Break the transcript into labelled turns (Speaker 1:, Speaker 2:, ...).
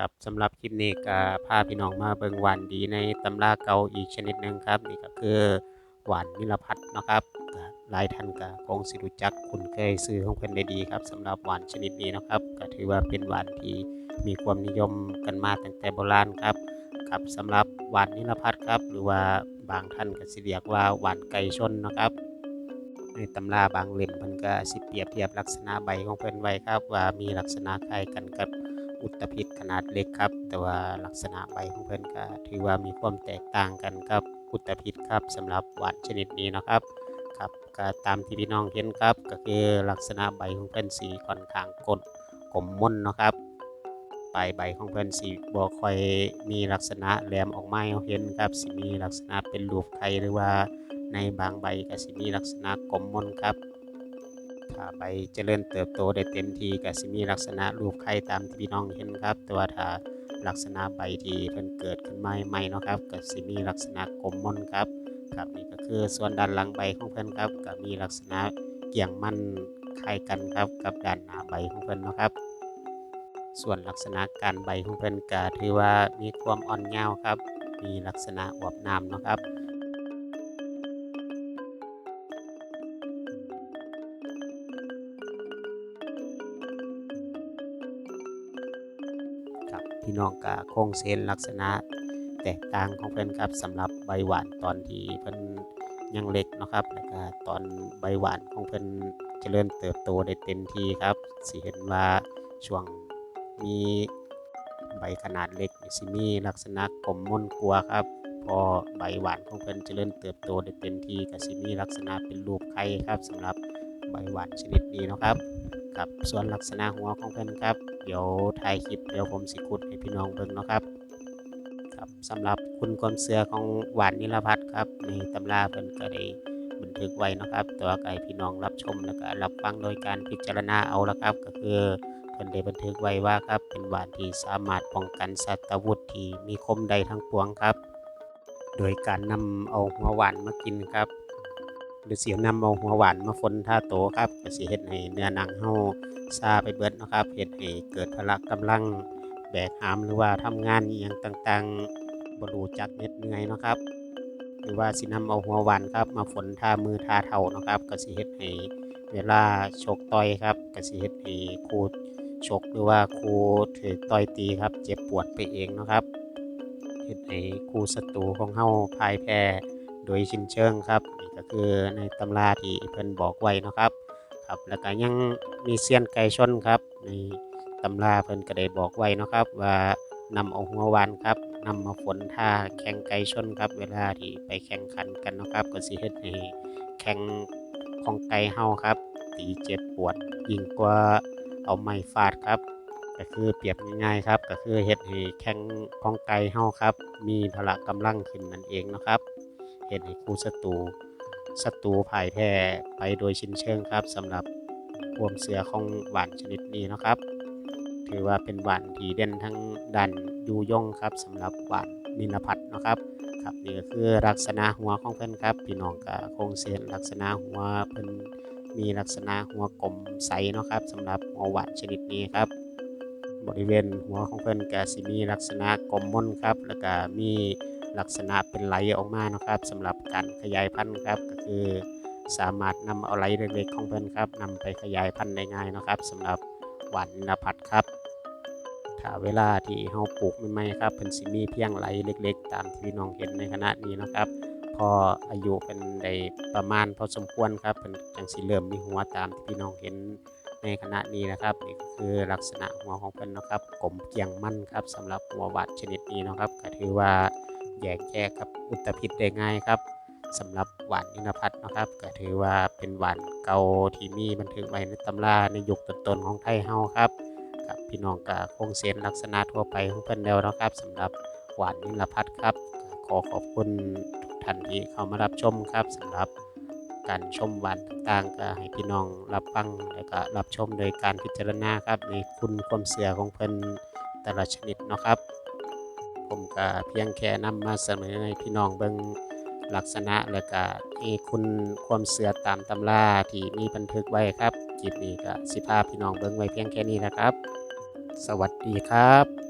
Speaker 1: ครับสำหรับคลิปนี้ก็พาพี่น้องมาเบิ่งหวานดีในตำราเก่าอีกชนิดหนึ่งครับ นี่ก็คือหวานนิลพัฒน์นะครับหลายท่านก็คงสิรู้จักคุ้นเคยซื้อของเพิ่นได้ดีครับสำหรับหวานชนิดนี้นะครับ ก็ถือว่าเป็นหวานที่มีความนิยมกันมาตั้งแต่โบราณครับครับสำหรับหวานนิลพัฒน์ครับ หรือว่าบางท่านก็สิเรียกว่าหวานไก่ชนนะครับในตำราบางเล่มเพิ่นก็สิเปรียบเทียบลักษณะใบของเพิ่นไว้ครับ ว่ามีลักษณะคล้ายกันกับ อุตภิษขนาดเล็กครับ แต่ว่าลักษณะใบของเพิ่อนก็ถือว่ามีความแตกต่างกันกับอุตภิษครับสำหรับหวานชนิดนี้นะครับครับก็ตามที่พี่น้องเห็นครับ ก็คือลักษณะใบของเพิ่อนสีค่อนข้างกดกลมม่นนะครับปลายใบของเพิ่อนสีบ่ค่อยมีลักษณะแหลมออกมาให้เห็นครับสิมีลักษณะเป็นรูปไข่หรือว่าในบางใบก็สิมีลักษณะกลมมนครับ ถ้าใบเจริญเติบโตได้เต็มที่ก็สิมีลักษณะรูปไข่ตามที่พี่น้องเห็นครับต่ว่าถ้าลักษณะใบที่เพิ่นเกิดขึ้นใหม่ๆเนาะครับก็สิมีลักษณะกลมมนครับครับนี่ก็คือส่วนด้านหลังใบของเพิ่นครับก็มีลักษณะเกี่ยงมันคล้ายกันครับกับด้านหน้าใบของเพิ่นเนาะครับ ส่วนลักษณะการใบของเพิ่นก็ถือว่ามีความอ่อนเยาว์ครับ มีลักษณะอวบน้ำเนาะครับ พี่น้องก็คงเซนลักษณะแตกต่างของเพิ่นครับสำหรับใบหวานตอนที่เพิ่นยังเล็กนะครับแล้วก็ตอนใบหวานของเพิ่นเจริญเติบโตได้เต็มที่ครับสิเห็นว่าช่วงมีใบขนาดเล็กสิมีลักษณะกลมม่นกลัวครับ พอใบหวานของเพิ่นเจริญเติบโตได้เต็มที่ก็สิมีลักษณะเป็นรูปไข่ครับสำหรับ ใบหวานชนิดนี้เนาะครับครับส่วนลักษณะหัวของเพิ่นครับ เดี๋ยวถ่ายคลิปเดี๋ยวผมสิขุดให้พี่น้องเบิ่งเนาะครับครับสำหรับคุณความเสือของหวานนิรพัฒน์ครับในตำราเพิ่นก็ได้บันทึกไว้เนาะครับแตัวาก็ให้พี่น้องรับชมแล้วก็รับฟังโดยการพิจารณาเอาละครับ ก็คือเพิ่นได้บันทึกไว้ว่าครับเป็นหวานที่สามารถป้องกันสัตว์วุธที่มีคมใดทั้งปวงครับ โดยการนำเอาหัวหวานมากินครับ หรือเสียงนำเอาหัวหวานมาฝนท่าโตครับก็สิเฮ็ดให้เนื้อหนังเฮาซาไปเบิดนะครับเฮ็ดให้เกิดพละกำลังแบกหามหรือว่าทำงานอหย่างต่างๆบ่รู้จักเหน็ดเหนื่อยนะครับ หรือว่าสินำเอาหัวหวานครับ มาฝนท่ามือท่าเท้านะครับก็สิเฮ็ดให้เวลาชกต่อยครับก็สิเฮ็ดให้คู่ชกหรือว่าคูถือต่อยตีครับ เจ็บปวดไปเองนะครับเฮ็ดให้คูศัตรูของเฮาพ่ายแพ้โดยสิ้นเชิงครับ ก็คือในตำราที่เพิ่นบอกไว้นะครับครับแล้วก็ยังมีเซียนไก่ชนครับในตำราเพิ่นก็ได้บอกไว้นะครับ ว่านำเอาหัววานครับนำมาฝนท่าแข่งไก่ชนครับ เวลาที่ไปแข่งขันกันนะครับ ก็สิเฮ็ดให้แข่งของไก่เฮาครับตีเจ็บปวดยิ่งกว่าเอาไม้ฟาดครับก็คือเปรียบง่ายๆครับ ก็คือเฮ็ดให้แข่งของไก่เฮาครับ มีพละกำลังขึ้นนั่นเองนะครับเฮ็ดให้คู่ศัตรู ศัตรูพ่ายแพ้ไปโดยชิ้นเชิงครับสำหรับควมเสือของหวานชนิดนี้นะครับ ถือว่าเป็นหวานที่เด่นทั้งดันยูยงครับสำหรับหวานนิลพัฒน์นะครับครับนี่ก็คือลักษณะหัวของเพิ่นครับพี่น้องก็คงเสียนลักษณะหัวเพิ่นมีลักษณะหัวกลมใสเนาะครับสำหรับหัวหวานชนิดนี้ครับ บริเวณหัวของเพิ่นก็สิมีลักษณะกลมม่นครับ แล้วก็มี ลักษณะเป็นไหลออกมานะครับสำหรับการขยายพันธุ์ครับก็คือสามารถนำเอาไหลเล็กๆของเพิ่นครับนำไปขยายพันธุ์ได้ง่ายนะครับสำหรับหวานนพัดครับถ้าเวลาที่เฮาปลูกใหม่ๆครับเพิ่นสิมีเพียงไหลเล็ก ๆ ตามที่พี่น้องเห็นในขณะนี้นะครับ พออายุเป็นได้ประมาณพอสมควรครับเพิ่นจังสิเริ่มมีหัวตามที่พี่น้องเห็นในขณะนี้นะครับนี่ก็คือลักษณะหัวของเพิ่นนะครับกลมเกียงมั่นครับสำหรับหัวหวานชนิดนี้นะครับก็ถือว่า แยกแยกกับอุตภิษได้ง่ายครับสำหรับหวานอินทพัฒน์นะครับ ก็ถือว่าเป็นหวานเก่าที่มีบันทึกไว้ในตำราในยุคต้นๆของไทยเฮาครับกับพี่น้องก็คงเส้นลักษณะทั่วไปของเพิ่นแล้วนะครับสำหรับหวานอินทพัฒน์ครับ ขอขอบคุณทุกท่านที่เข้ามารับชมครับสำหรับการชมหวานต่างๆ ก็ให้พี่น้องรับฟังแล้วก็รับชมโดยการพิจารณาครับในคุณความเสือของเพิ่นแต่ละชนิดนะครับ ผมก็เพียงแค่นำมาเสนอให้พี่น้องเบิ่งลักษณะและก็มีคุณความเสือตามตำราที่มีบันทึกไว้ครับคลิปนี้ก็สิพาพี่น้องเบิ่งไว้เพียงแค่นี้นะครับ สวัสดีครับ